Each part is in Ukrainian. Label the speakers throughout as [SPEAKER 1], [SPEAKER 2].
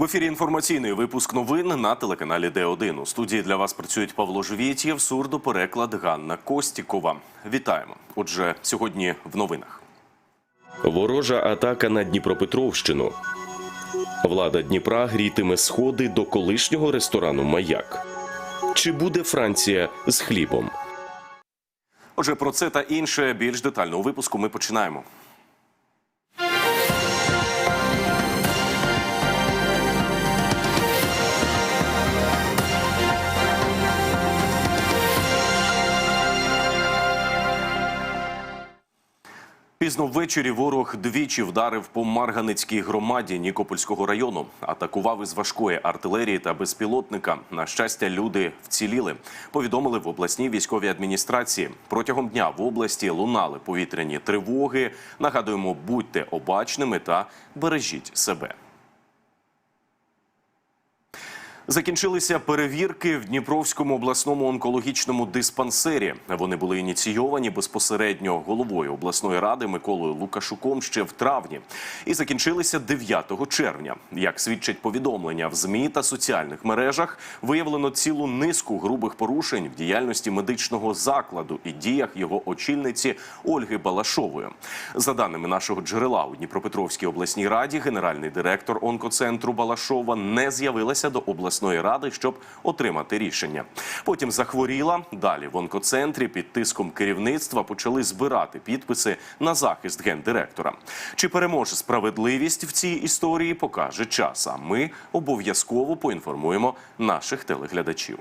[SPEAKER 1] В ефірі інформаційний випуск новин на телеканалі Д1. У студії для вас працюють Павло Живєтєв, сурдопереклад Ганна Костікова. Вітаємо. Отже, сьогодні в новинах.
[SPEAKER 2] Ворожа атака на Дніпропетровщину. Влада Дніпра грітиме сходи до колишнього ресторану Маяк. Чи буде Франція з хлібом?
[SPEAKER 1] Отже, про це та інше більш детально у випуску ми починаємо. Пізно ввечері ворог двічі вдарив по Марганицькій громаді Нікопольського району. Атакував із важкої артилерії та безпілотника. На щастя, люди вціліли. Повідомили в обласній військовій адміністрації. Протягом дня в області лунали повітряні тривоги. Нагадуємо, будьте обачними та бережіть себе. Закінчилися перевірки в Дніпровському обласному онкологічному диспансері. Вони були ініційовані безпосередньо головою обласної ради Миколою Лукашуком ще в травні і закінчилися 9 червня. Як свідчать повідомлення в змі та соціальних мережах, виявлено цілу низку грубих порушень в діяльності медичного закладу і діях його очільниці Ольги Балашової. За даними нашого джерела у Дніпропетровській обласній раді, генеральний директор онкоцентру Балашова не з'явилася до обласної ради, щоб отримати рішення. Потім захворіла. Далі в онкоцентрі під тиском керівництва почали збирати підписи на захист гендиректора. Чи переможе справедливість в цій історії, покаже час. А ми обов'язково поінформуємо наших телеглядачів.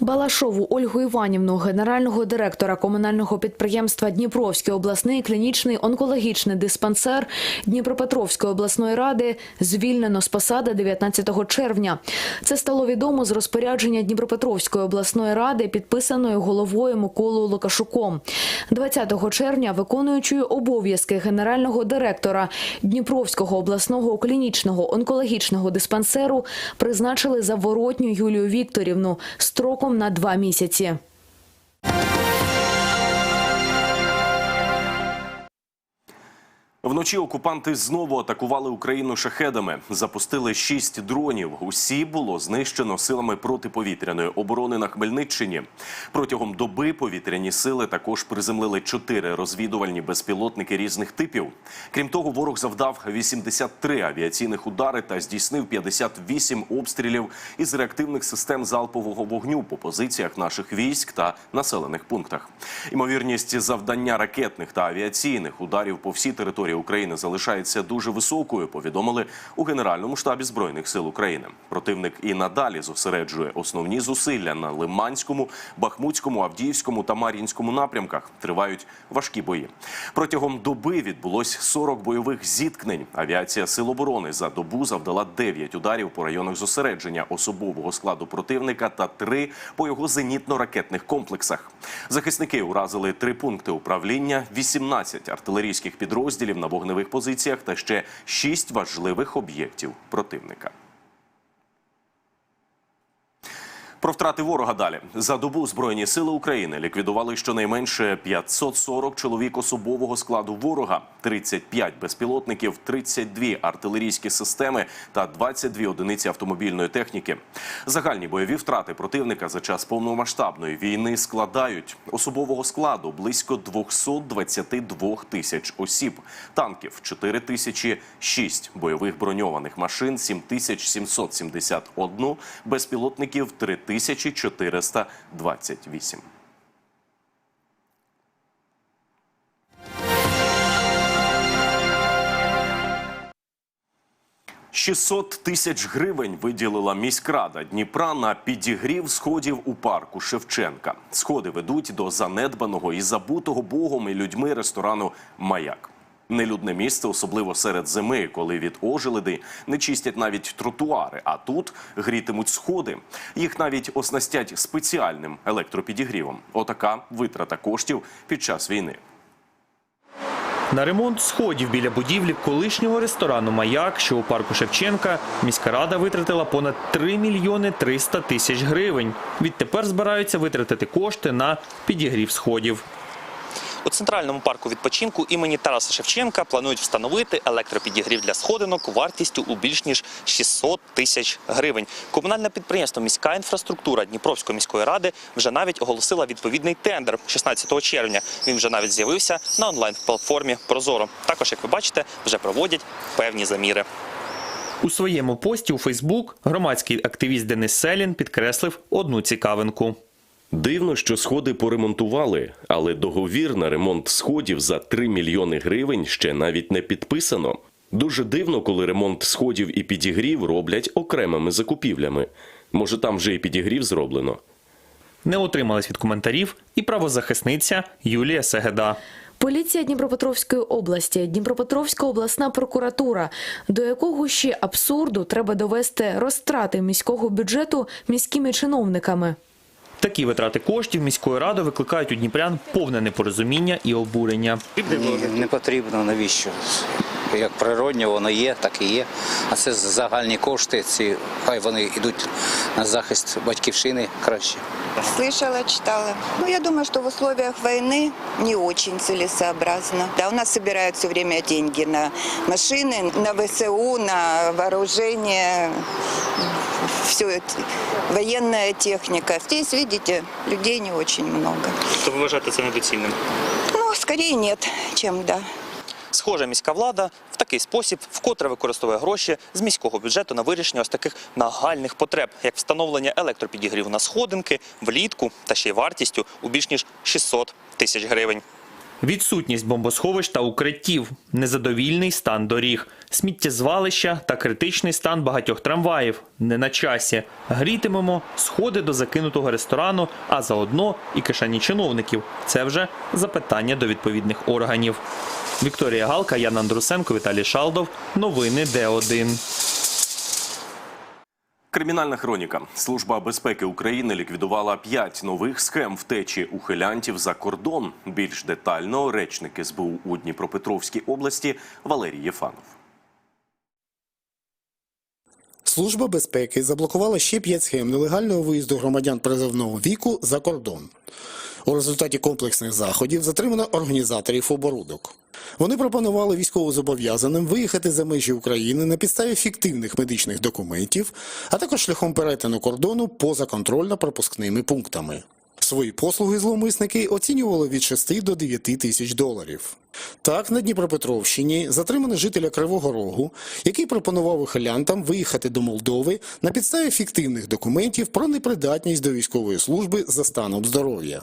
[SPEAKER 3] Балашову Ольгу Іванівну, генерального директора комунального підприємства Дніпровський обласний клінічний онкологічний диспансер Дніпропетровської обласної ради звільнено з посади 19 червня. Це стало відомо з розпорядження Дніпропетровської обласної ради, підписаної головою Миколою Лукашуком. 20 червня виконуючою обов'язки генерального директора Дніпровського обласного клінічного онкологічного диспансеру призначили заворотню Юлію Вікторівну строком на два місяці.
[SPEAKER 1] Вночі окупанти знову атакували Україну шахедами. Запустили шість дронів. Усі було знищено силами протиповітряної оборони на Хмельниччині. Протягом доби повітряні сили також приземлили чотири розвідувальні безпілотники різних типів. Крім того, ворог завдав 83 авіаційних удари та здійснив 58 обстрілів із реактивних систем залпового вогню по позиціях наших військ та населених пунктах. Імовірність завдання ракетних та авіаційних ударів по всій території України залишається дуже високою. Повідомили у Генеральному штабі збройних сил України. Противник і надалі зосереджує основні зусилля на Лиманському, Бахмутському, Авдіївському та Мар'їнському напрямках. Тривають важкі бої. Протягом доби відбулось 40 бойових зіткнень. Авіація сил оборони за добу завдала 9 ударів по районах зосередження особового складу противника та 3 по його зенітно-ракетних комплексах. Захисники уразили три пункти управління, 18 артилерійських підрозділів на вогневих позиціях та ще шість важливих об'єктів противника. Про втрати ворога далі за добу збройні сили України ліквідували щонайменше 540 чоловік особового складу ворога, 35 безпілотників, 32 артилерійські системи та 22 одиниці автомобільної техніки. Загальні бойові втрати противника за час повномасштабної війни складають особового складу близько 222 тисяч осіб, танків 4 тисячі 6, бойових броньованих машин 7771, безпілотників 3428. тисячі двадцять 600 тисяч гривень виділила міськрада Дніпра на підігрів сходів у парку Шевченка. Сходи ведуть до занедбаного і забутого богом і людьми ресторану Маяк. Нелюдне місце, особливо серед зими, коли від ожеледи не чистять навіть тротуари. А тут грітимуть сходи. Їх навіть оснастять спеціальним електропідігрівом. Отака витрата коштів під час війни.
[SPEAKER 4] На ремонт сходів біля будівлі колишнього ресторану «Маяк», що у парку Шевченка, міська рада витратила понад 3 мільйони 300 тисяч гривень. Відтепер збираються витратити кошти на підігрів сходів.
[SPEAKER 5] У центральному парку відпочинку імені Тараса Шевченка планують встановити електропідігрів для сходинок вартістю у більш ніж 600 тисяч гривень. Комунальне підприємство Міська інфраструктура Дніпровської міської ради вже навіть оголосила відповідний тендер 16 червня. Він вже навіть з'явився на онлайн-платформі Прозоро. Також, як ви бачите, вже проводять певні заміри.
[SPEAKER 4] У своєму пості у Фейсбук громадський активіст Денис Селін підкреслив одну цікавинку.
[SPEAKER 2] Дивно, що сходи поремонтували, але договір на ремонт сходів за 3 мільйони гривень ще навіть не підписано. Дуже дивно, коли ремонт сходів і підігрів роблять окремими закупівлями. Може, там вже і підігрів зроблено.
[SPEAKER 4] Не утрималась від коментарів і правозахисниця Юлія Сегеда.
[SPEAKER 3] Поліція Дніпропетровської області, Дніпропетровська обласна прокуратура, до якого ще абсурду треба довести розтрати міського бюджету міськими чиновниками.
[SPEAKER 4] Такі витрати коштів міської ради викликають у дніпрян повне непорозуміння і обурення.
[SPEAKER 6] Ні, не потрібно, навіщо? Як природньо воно є, так і є. А це загальні кошти, ці хай вони йдуть на захист батьківщини краще.
[SPEAKER 7] Слышала, читала. Ну, я думаю, что в условиях войны не очень целесообразно. Да, у нас собирают все время деньги на машины, на ВСУ, на вооружение, все это, военная техника. Здесь, видите, людей не очень много.
[SPEAKER 5] То ви вважаєте це недоцільним?
[SPEAKER 7] Ну, скорее нет, чем да.
[SPEAKER 5] Схоже, міська влада в такий спосіб вкотре використовує гроші з міського бюджету на вирішення ось таких нагальних потреб, як встановлення електропідігріву на сходинки, влітку та ще й вартістю у більш ніж 600 тисяч гривень.
[SPEAKER 4] Відсутність бомбосховищ та укриттів, незадовільний стан доріг, сміттєзвалища та критичний стан багатьох трамваїв. Не на часі. Грітимемо сходи до закинутого ресторану, а заодно і кишені чиновників. Це вже запитання до відповідних органів. Вікторія Галка, Яна Андрусенко, Віталій Шалдов. Новини Д1.
[SPEAKER 1] Кримінальна хроніка. Служба безпеки України ліквідувала п'ять нових схем втечі ухилянтів за кордон. Більш детально речник СБУ у Дніпропетровській області Валерій Єфанов.
[SPEAKER 8] Служба безпеки заблокувала ще п'ять схем нелегального виїзду громадян призовного віку за кордон. У результаті комплексних заходів затримано організаторів оборудок. Вони пропонували військовозобов'язаним виїхати за межі України на підставі фіктивних медичних документів, а також шляхом перетину кордону поза контрольно-пропускними пунктами. Свої послуги зловмисники оцінювали від 6 до 9 тисяч доларів. Так, на Дніпропетровщині затримано жителя Кривого Рогу, який пропонував ухилянтам виїхати до Молдови на підставі фіктивних документів про непридатність до військової служби за станом здоров'я.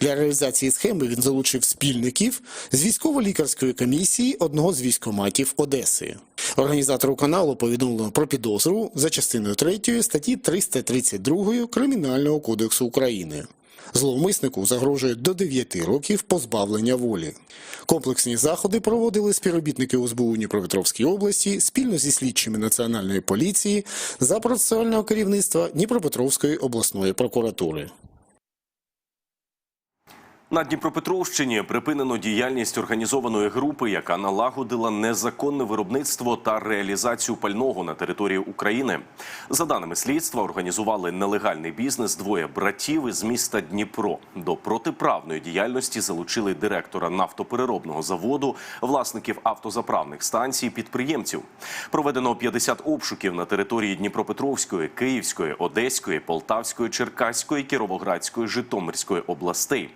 [SPEAKER 8] Для реалізації схеми він залучив спільників з військово-лікарської комісії одного з військоматів Одеси. Організатору каналу повідомлено про підозру за частиною 3 статті 332 Кримінального кодексу України. Зловмиснику загрожує до 9 років позбавлення волі. Комплексні заходи проводили співробітники ОСБУ Дніпропетровській області спільно зі слідчими Національної поліції за процесуального керівництва Дніпропетровської обласної прокуратури.
[SPEAKER 1] На Дніпропетровщині припинено діяльність організованої групи, яка налагодила незаконне виробництво та реалізацію пального на території України. За даними слідства, організували нелегальний бізнес двоє братів із міста Дніпро. До протиправної діяльності залучили директора нафтопереробного заводу, власників автозаправних станцій, підприємців. Проведено 50 обшуків на території Дніпропетровської, Київської, Одеської, Полтавської, Черкаської, Кіровоградської, Житомирської областей.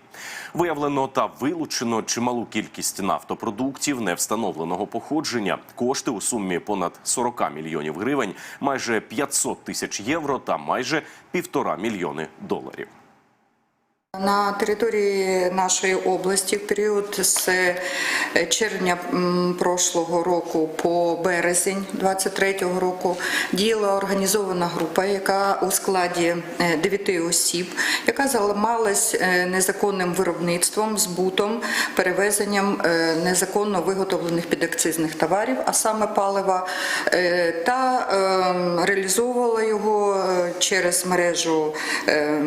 [SPEAKER 1] Виявлено та вилучено чималу кількість нафтопродуктів невстановленого походження. Кошти у сумі понад 40 мільйонів гривень, майже 500 тисяч євро та майже півтора мільйони доларів.
[SPEAKER 9] На території нашої області в період з е, червня прошлого року по березень 23-го року діяла організована група, яка у складі 9 осіб, яка займалась е, незаконним виробництвом, збутом, перевезенням е, незаконно виготовлених підакцизних товарів, а саме палива, е, та е, реалізовувала його е, через мережу е,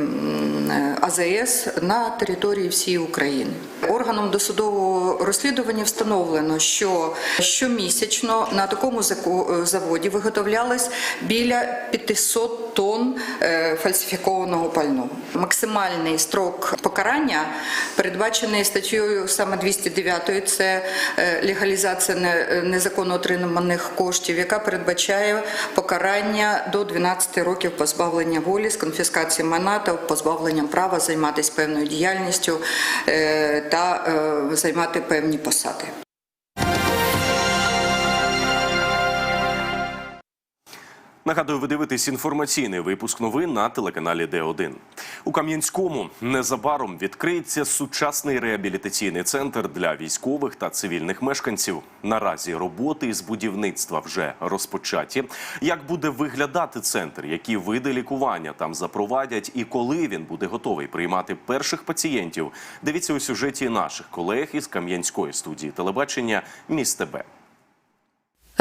[SPEAKER 9] на території всієї України. Органом досудового розслідування встановлено, що щомісячно на такому заводі виготовлялось біля 500 тонн е, фальсифікованого пального. Максимальний строк покарання передбачений статтєю саме 209 це е, легалізація незаконно отриманих коштів, яка передбачає покарання до 12 років позбавлення волі з конфіскації майна та позбавленням права займатися певною діяльністю е, та займати певні посади.
[SPEAKER 1] Нагадую, ви дивитесь інформаційний випуск новин на телеканалі Д1. У Кам'янському незабаром відкриється сучасний реабілітаційний центр для військових та цивільних мешканців. Наразі роботи із будівництва вже розпочаті. Як буде виглядати центр, які види лікування там запровадять, і коли він буде готовий приймати перших пацієнтів? Дивіться у сюжеті наших колег із Кам'янської студії телебачення Місте Б.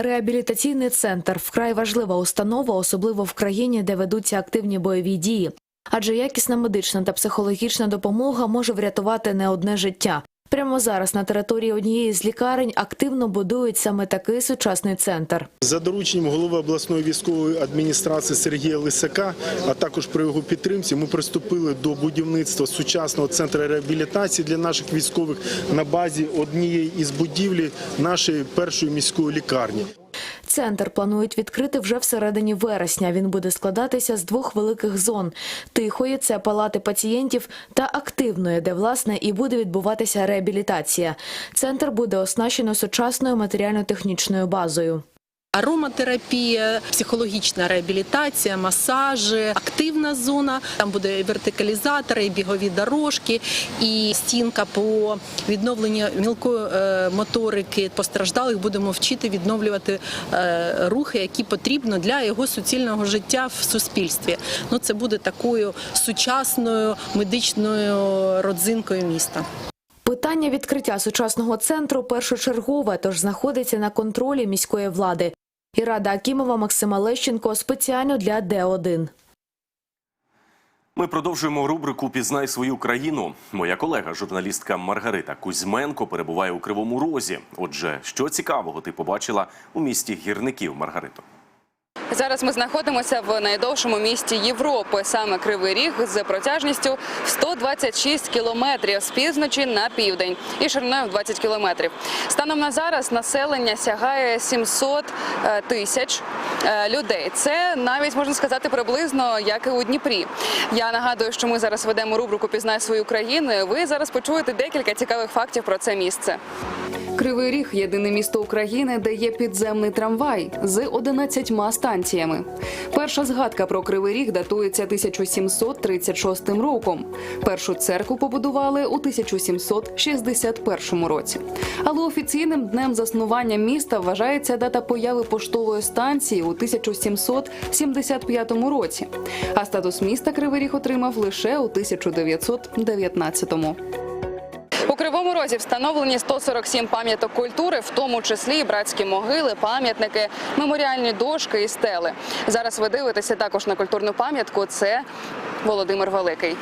[SPEAKER 3] Реабілітаційний центр вкрай важлива установа, особливо в країні, де ведуться активні бойові дії. Адже якісна медична та психологічна допомога може врятувати не одне життя. Прямо зараз на території однієї з лікарень активно будують саме такий сучасний центр.
[SPEAKER 10] За дорученням голови обласної військової адміністрації Сергія Лисака, а також при його підтримці, ми приступили до будівництва сучасного центру реабілітації для наших військових на базі однієї із будівлі нашої першої міської лікарні.
[SPEAKER 3] Центр планують відкрити вже всередині вересня. Він буде складатися з двох великих зон: тихої це палати пацієнтів та активної, де власне і буде відбуватися реабілітація. Центр буде оснащено сучасною матеріально-технічною базою.
[SPEAKER 11] Ароматерапія, психологічна реабілітація, масажі, активна зона. Там буде вертикалізатори, бігові дорожки і стінка по відновленню мілкої е, моторики постраждалих. Будемо вчити відновлювати е, рухи, які потрібно для його суцільного життя в суспільстві. Ну це буде такою сучасною медичною родзинкою міста.
[SPEAKER 3] Питання відкриття сучасного центру першочергове, тож знаходиться на контролі міської влади. І Рада Акімова Максима Лещенко спеціально для Д1.
[SPEAKER 1] Ми продовжуємо рубрику Пізнай свою країну. Моя колега, журналістка Маргарита Кузьменко, перебуває у Кривому Розі. Отже, що цікавого ти побачила у місті гірників, Маргарито?
[SPEAKER 12] Зараз ми знаходимося в найдовшому місті Європи, саме Кривий Ріг, з протяжністю 126 кілометрів з півночі на південь і шириною в 20 кілометрів. Станом на зараз населення сягає 700 е, тисяч е, людей. Це навіть можна сказати приблизно як і у Дніпрі. Я нагадую, що ми зараз ведемо рубрику Пізнай свою країну. Ви зараз почуєте декілька цікавих фактів про це місце. Кривий Ріг єдине місто України, де є підземний трамвай з 11 станціями. Перша згадка про Кривий Ріг датується 1736 роком. Першу церкву побудували у 1761 році. Але офіційним днем заснування міста вважається дата появи поштової станції у 1775 році. А статус міста Кривий Ріг отримав лише у 1919 у Кривому Розі встановлені 147 пам'яток культури, в тому числі братські могили, пам'ятники, меморіальні дошки і стели. Зараз ви дивитеся також на культурну пам'ятку. Це Володимир Великий.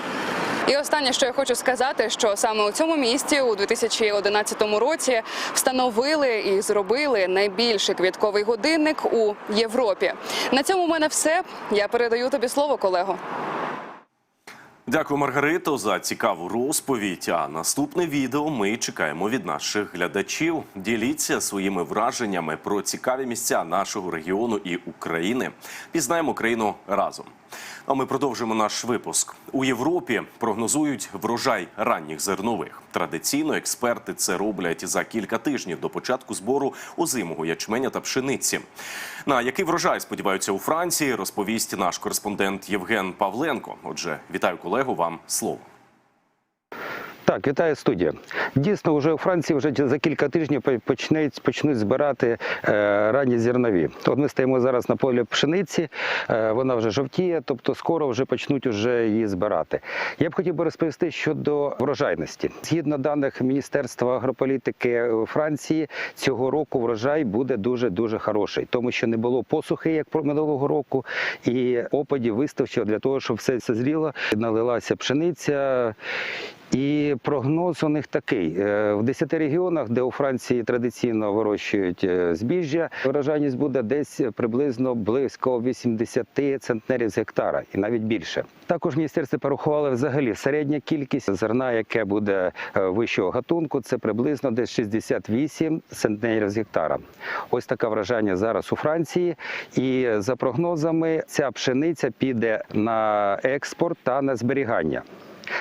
[SPEAKER 12] І останнє, що я хочу сказати, що саме у цьому місті у 2011 році встановили і зробили найбільший квітковий годинник у Європі. На цьому в мене все. Я передаю тобі слово, колего.
[SPEAKER 1] Дякую, Маргарито, за цікаву розповідь. А наступне відео ми чекаємо від наших глядачів. Діліться своїми враженнями про цікаві місця нашого регіону і України. Пізнаємо країну разом. А ми продовжимо наш випуск. У Європі прогнозують врожай ранніх зернових. Традиційно експерти це роблять за кілька тижнів до початку збору озимого ячменя та пшениці. На який врожай сподіваються у Франції, розповість наш кореспондент Євген Павленко. Отже, вітаю колегу. Вам слово.
[SPEAKER 13] Так, вітаю студія. Дійсно, вже у Франції вже за кілька тижнів почнуть, почнуть збирати е, ранні зернові. От ми стоїмо зараз на полі пшениці, е, вона вже жовтіє, тобто скоро вже почнуть уже її збирати. Я б хотів би розповісти щодо врожайності. Згідно даних Міністерства агрополітики Франції, цього року врожай буде дуже дуже хороший, тому що не було посухи, як про минулого року, і опадів вистачило для того, щоб все созріло, налилася пшениця. І прогноз у них такий: Е, в 10 регіонах, де у Франції традиційно вирощують е, збіжжя, врожайність буде десь приблизно близько 80 центнерів з гектара і навіть більше. Також міністерство порахували взагалі середня кількість зерна, яке буде е, вищого гатунку, це приблизно десь 68 центнерів з гектара. Ось така вражання зараз у Франції. І за прогнозами, ця пшениця піде на експорт та на зберігання.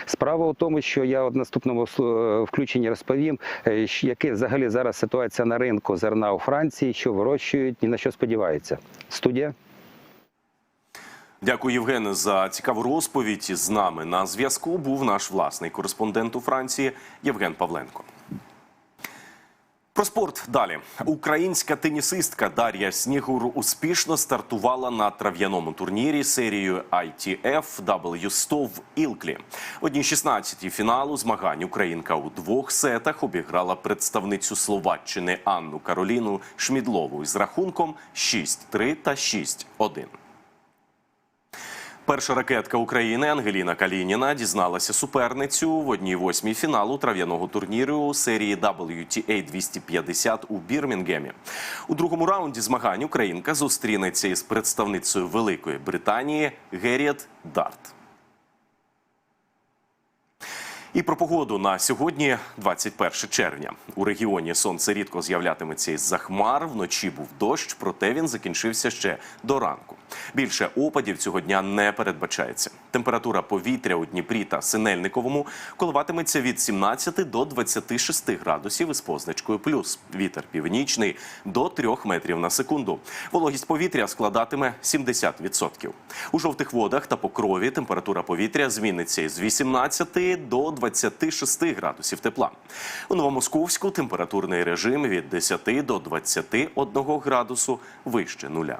[SPEAKER 13] Справа у тому, що я в наступному е, включенні розповім, е, яка взагалі зараз ситуація на ринку зерна у Франції, що вирощують, і на що сподіваються. Студія.
[SPEAKER 1] Дякую, Євгене, за цікаву розповідь. З нами на зв'язку був наш власний кореспондент у Франції Євген Павленко. Спорт далі. Українська тенісистка Дар'я Снігур успішно стартувала на трав'яному турнірі серією ITF W100 в Ілклі. В одній 16 фіналу змагань Українка у двох сетах обіграла представницю Словаччини Анну Кароліну Шмідлову із рахунком 6-3 та 6-1. Перша ракетка України Ангеліна Калініна дізналася суперницю в одній восьмій фіналу трав'яного турніру серії WTA 250 у Бірмінгемі. У другому раунді змагань Українка зустрінеться із представницею Великої Британії Герріет Дарт. І про погоду на сьогодні, 21 червня. У регіоні сонце рідко з'являтиметься із-за хмар. Вночі був дощ, проте він закінчився ще до ранку. Більше опадів цього дня не передбачається. Температура повітря у Дніпрі та Синельниковому коливатиметься від 17 до 26 градусів із позначкою плюс. Вітер північний до 3 метрів на секунду. Вологість повітря складатиме 70%. У жовтих водах та покрові температура повітря зміниться із 18 до 26 градусів тепла. У Новомосковську температурний режим від 10 до 21 градусу вище нуля.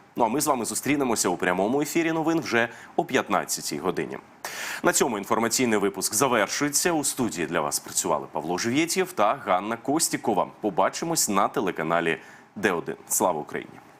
[SPEAKER 1] Ну а ми з вами зустрінемося у прямому ефірі новин вже о 15-й годині. На цьому інформаційний випуск завершується. У студії для вас працювали Павло Живєтєв та Ганна Костікова. Побачимось на телеканалі Д1. Слава Україні!